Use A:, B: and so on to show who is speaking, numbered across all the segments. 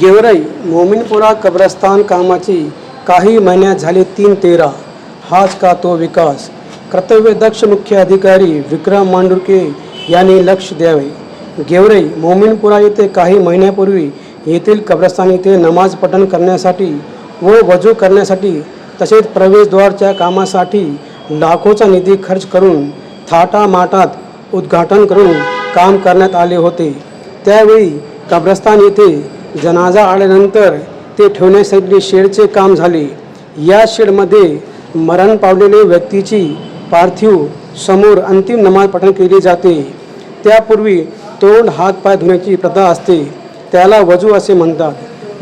A: गेवराई मोमिनपुरा कब्रस्तान कामाची काही महिन्यात झाले तीन तेरा. हाच का तो विकास? कर्तव्यदक्ष मुख्य अधिकारी विक्रम मांडुरके यांनी लक्ष द्यावे. गेवराई मोमिनपुरा येथे काही महिन्यापूर्वी येथील कब्रस्तान येथे नमाज पठण करण्यासाठी व वजू करण्यासाठी तसेच प्रवेशद्वारच्या कामासाठी लाखोचा निधी खर्च करून थाटामाटात उद्घाटन करून काम करण्यात आले होते. त्यावेळी कब्रस्तान येथे जनाजा आल्यानंतर ते ठेवण्यासाठी शेडचे काम झाले. या शेडमध्ये मरण पावलेले व्यक्तीची पार्थिव समोर अंतिम नमाज पठण केली जाते. त्यापूर्वी तोंड हात पाय धुण्याची प्रथा असते. त्याला वजू असे म्हणतात.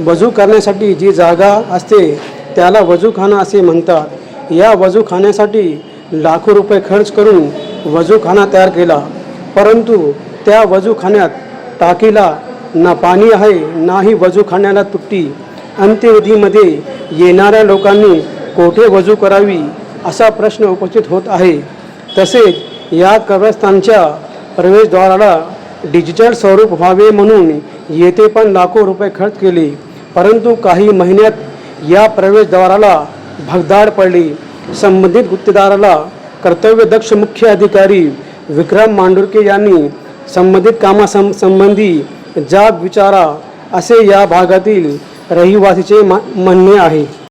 A: वजू करण्यासाठी जी जागा असते त्याला वजूखाना असे म्हणतात. या वजूखान्यासाठी लाखो रुपये खर्च करून वजूखाना तयार केला. परंतु त्या वजूखान्यात टाकीला ना पाणी आहे नाही वजूखान्याला तुट्टी. अंत्यविधीमध्ये येणाऱ्या लोकांनी कोठे वजू करावी असा प्रश्न उपस्थित होत आहे. तसेच या कब्रस्तानच्या प्रवेशद्वाराला डिजिटल स्वरूप व्हावे म्हणून येथे पण लाखो रुपये खर्च केले. परंतु काही महिन्यात या प्रवेशद्वाराला भगदाड पडली. संबंधित गुत्तेदाराला कर्तव्यदक्ष मुख्य अधिकारी विक्रम मांडुरके यांनी संबंधित कामासं संबंधी जाब विचारा असे या भागातील रहिवासीचे मा म्हणणे आहे.